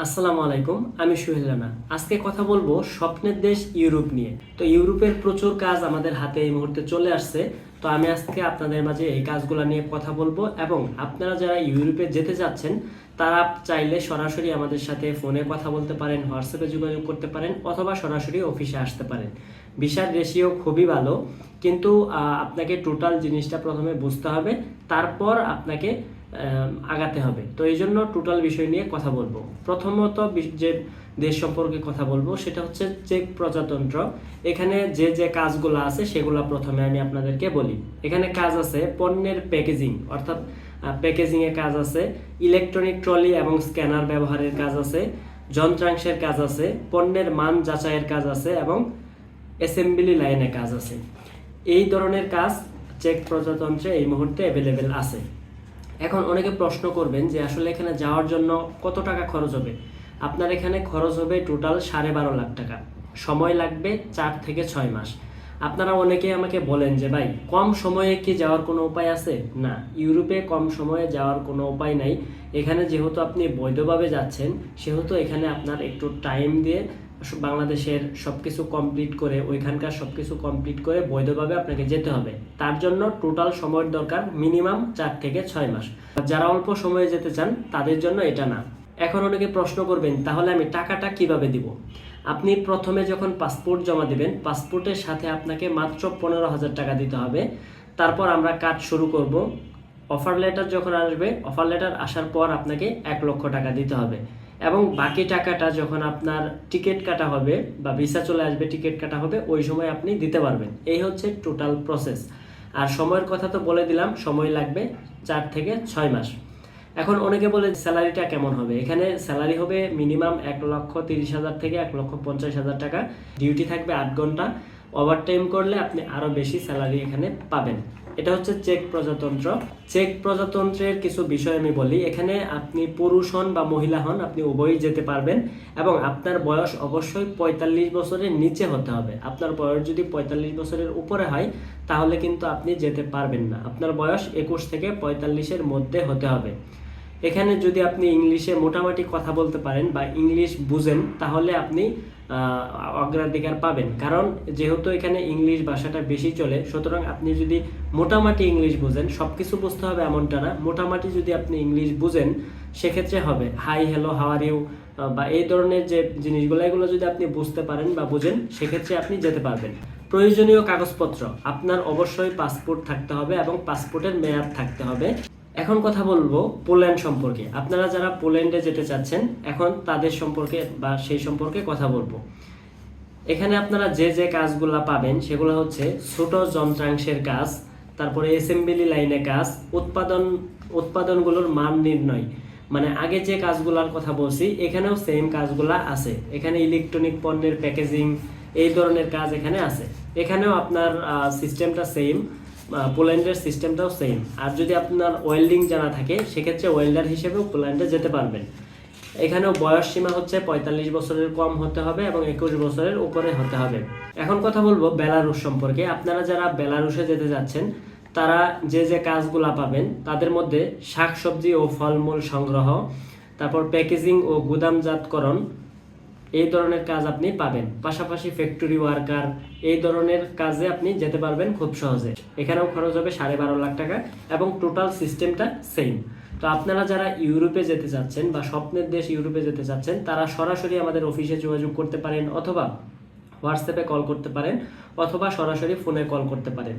আসসালামু আলাইকুম, আমি সুহেল রানা। আজকে কথা বলব স্বপ্নের দেশ ইউরোপ নিয়ে। তো ইউরোপের প্রচুর কাজ আমাদের হাতে এই মুহূর্তে চলে আসছে। তো আমি আজকে আপনাদের মাঝে এই কাজগুলো নিয়ে কথা বলব এবং আপনারা যারা ইউরোপে যেতে যাচ্ছেন তারা চাইলে সরাসরি আমাদের সাথে ফোনে কথা বলতে পারেন হোয়াটসঅ্যাপে যোগাযোগ করতে পারেন অথবা সরাসরি অফিসে আসতে পারেন। ভিসার রেশিও খুবই ভালো, কিন্তু আপনাকে টোটাল জিনিসটা প্রথমে বুঝতে হবে, তারপর আপনাকে আগাতে হবে। তো এই জন্য টোটাল বিষয় নিয়ে কথা বলব। প্রথমত যে দেশ সম্পর্কে কথা বলব, সেটা হচ্ছে চেক প্রজাতন্ত্র। এখানে যে যে কাজগুলো আছে, সেগুলো প্রথমে আমি আপনাদেরকে বলি। এখানে কাজ আছে পণ্যের প্যাকেজিং অর্থাৎ প্যাকেজিং এর কাজ আছে ইলেকট্রনিক ট্রলি এবং স্ক্যানার ব্যবহারের কাজ আছে, যন্ত্রাংশের কাজ আছে, পণ্যের মান যাচাইয়ের কাজ আছে এবং অ্যাসেম্বলি লাইনে কাজ আছে। এই ধরনের কাজ চেক প্রজাতন্ত্রে এই মুহূর্তে অ্যাভেলেবেল আছে। এখন অনেকে প্রশ্ন করবেন যে আসলে এখানে যাওয়ার জন্য কত টাকা খরচ হবে? আপনার এখানে খরচ হবে টোটাল সাড়ে বারো লাখ টাকা। সময় লাগবে চার থেকে ছয় মাস। আপনারা অনেকে আমাকে বলেন যে, ভাই, কম সময়ে কি যাওয়ার কোনো উপায় আছে? না, ইউরোপে কম সময়ে যাওয়ার কোনো উপায় নাই। এখানে যেহেতু আপনি বৈধভাবে যাচ্ছেন, সেহেতু এখানে আপনার একটু টাইম দিয়ে বাংলাদেশের সব কিছু কমপ্লিট করে, ওইখানকার সবকিছু কমপ্লিট করে বৈধভাবে আপনাকে যেতে হবে। তার জন্য টোটাল সময়ের দরকার মিনিমাম চার থেকে ছয় মাস। যারা অল্প সময়ে যেতে চান, তাদের জন্য এটা না। এখন অনেকে প্রশ্ন করবেন, তাহলে আমি টাকাটা কীভাবে দিব? আপনি প্রথমে যখন পাসপোর্ট জমা দিবেন পাসপোর্টের সাথে আপনাকে মাত্র পনেরো হাজার টাকা দিতে হবে। তারপর আমরা কাজ শুরু করব। অফার লেটার যখন আসবে অফার লেটার আসার পর আপনাকে এক লক্ষ টাকা দিতে হবে। এবং বাকি টাকাটা যখন আপনার টিকিট কাটা হবে বা ভিসা চলে আসবে টিকিট কাটা হবে, ওই সময় আপনি দিতে পারবেন। এই হচ্ছে টোটাল প্রসেস আর সময়ের কথা তো বলে দিলাম, সময় লাগবে চার থেকে ছয় মাস। এখন অনেকে বলে স্যালারিটা কেমন হবে? এখানে স্যালারি হবে মিনিমাম এক লক্ষ তিরিশ হাজার থেকে এক লক্ষ পঞ্চাশ হাজার টাকা। ডিউটি থাকবে আট ঘণ্টা। ওভারটাইম করলে আপনি আরও বেশি স্যালারি এখানে পাবেন। এটা হচ্ছে চেক প্রজাতন্ত্র। চেক প্রজাতন্ত্রের কিছু বিষয় আমি বলি। এখানে আপনি পুরুষ হন বা মহিলা হন, আপনি উভয়ই যেতে পারবেন এবং আপনার বয়স অবশ্যই পঁয়তাল্লিশ বছরের নিচে হতে হবে। আপনার বয়স যদি পঁয়তাল্লিশ বছরের উপরে হয়, তাহলে কিন্তু আপনি যেতে পারবেন না। আপনার বয়স একুশ থেকে পঁয়তাল্লিশের মধ্যে হতে হবে। এখানে যদি আপনি ইংলিশে মোটামুটি কথা বলতে পারেন বা ইংলিশ বুঝেন, তাহলে আপনি অগ্রাধিকার পাবেন। কারণ যেহেতু এখানে ইংলিশ ভাষাটা বেশি চলে, সুতরাং আপনি যদি মোটামুটি ইংলিশ বুঝেন সব কিছু বুঝতে হবে এমনটা না, মোটামুটি যদি আপনি ইংলিশ বুঝেন, সেক্ষেত্রে হবে, হাই, হ্যালো হাওয়ার ইউ? বা এই ধরনের যে জিনিসগুলো, এগুলো যদি আপনি বুঝতে পারেন বা বুঝেন, সেক্ষেত্রে আপনি যেতে পারবেন। প্রয়োজনীয় কাগজপত্র, আপনার অবশ্যই পাসপোর্ট থাকতে হবে এবং পাসপোর্টের মেয়াদ থাকতে হবে। এখন কথা বলব পোল্যান্ড সম্পর্কে। আপনারা যারা পোল্যান্ডে যেতে চাচ্ছেন, এখন তাদের সম্পর্কে বা সেই সম্পর্কে কথা বলব। এখানে আপনারা যে যে কাজগুলা পাবেন, সেগুলো হচ্ছে ছোট যন্ত্রাংশের কাজ, তারপরে অ্যাসেম্বলি লাইনে কাজ, উৎপাদন, উৎপাদনগুলোর মান নির্ণয়। মানে আগে যে কাজগুলোর কথা বলছি, এখানেও সেম কাজগুলা আছে। এখানে ইলেকট্রনিক পণ্যের প্যাকেজিং এই ধরনের কাজ এখানে আছে। এখানেও আপনার সিস্টেমটা সেম পোল্যান্ডের সিস্টেমটাও সেম আর যদি আপনার ওয়েল্ডিং জানা থাকে, সেক্ষেত্রে ওয়েল্ডার হিসেবেও পোল্যান্ডে যেতে পারবেন। এখানেও বয়স সীমা হচ্ছে পঁয়তাল্লিশ বছরের কম হতে হবে এবং একুশ বছরের উপরে হতে হবে। এখন কথা বলব বেলারুশ সম্পর্কে। আপনারা যারা বেলারুশে যেতে যাচ্ছেন, তারা যে যে কাজগুলা পাবেন, তাদের মধ্যে শাকসবজি ও ফলমূল সংগ্রহ, তারপর প্যাকেজিং ও গুদামজাতকরণ এই ধরনের কাজ আপনি পাবেন। পাশাপাশি ফ্যাক্টরি ওয়ার্কার এই ধরনের কাজে আপনি যেতে পারবেন খুব সহজে। এখানেও খরচ হবে সাড়ে বারো লাখ টাকা এবং টোটাল সিস্টেমটা সেম তো আপনারা যারা ইউরোপে যেতে চাচ্ছেন বা স্বপ্নের দেশ ইউরোপে যেতে চাচ্ছেন, তারা সরাসরি আমাদের অফিসে যোগাযোগ করতে পারেন অথবা হোয়াটসঅ্যাপে কল করতে পারেন অথবা সরাসরি ফোনে কল করতে পারেন।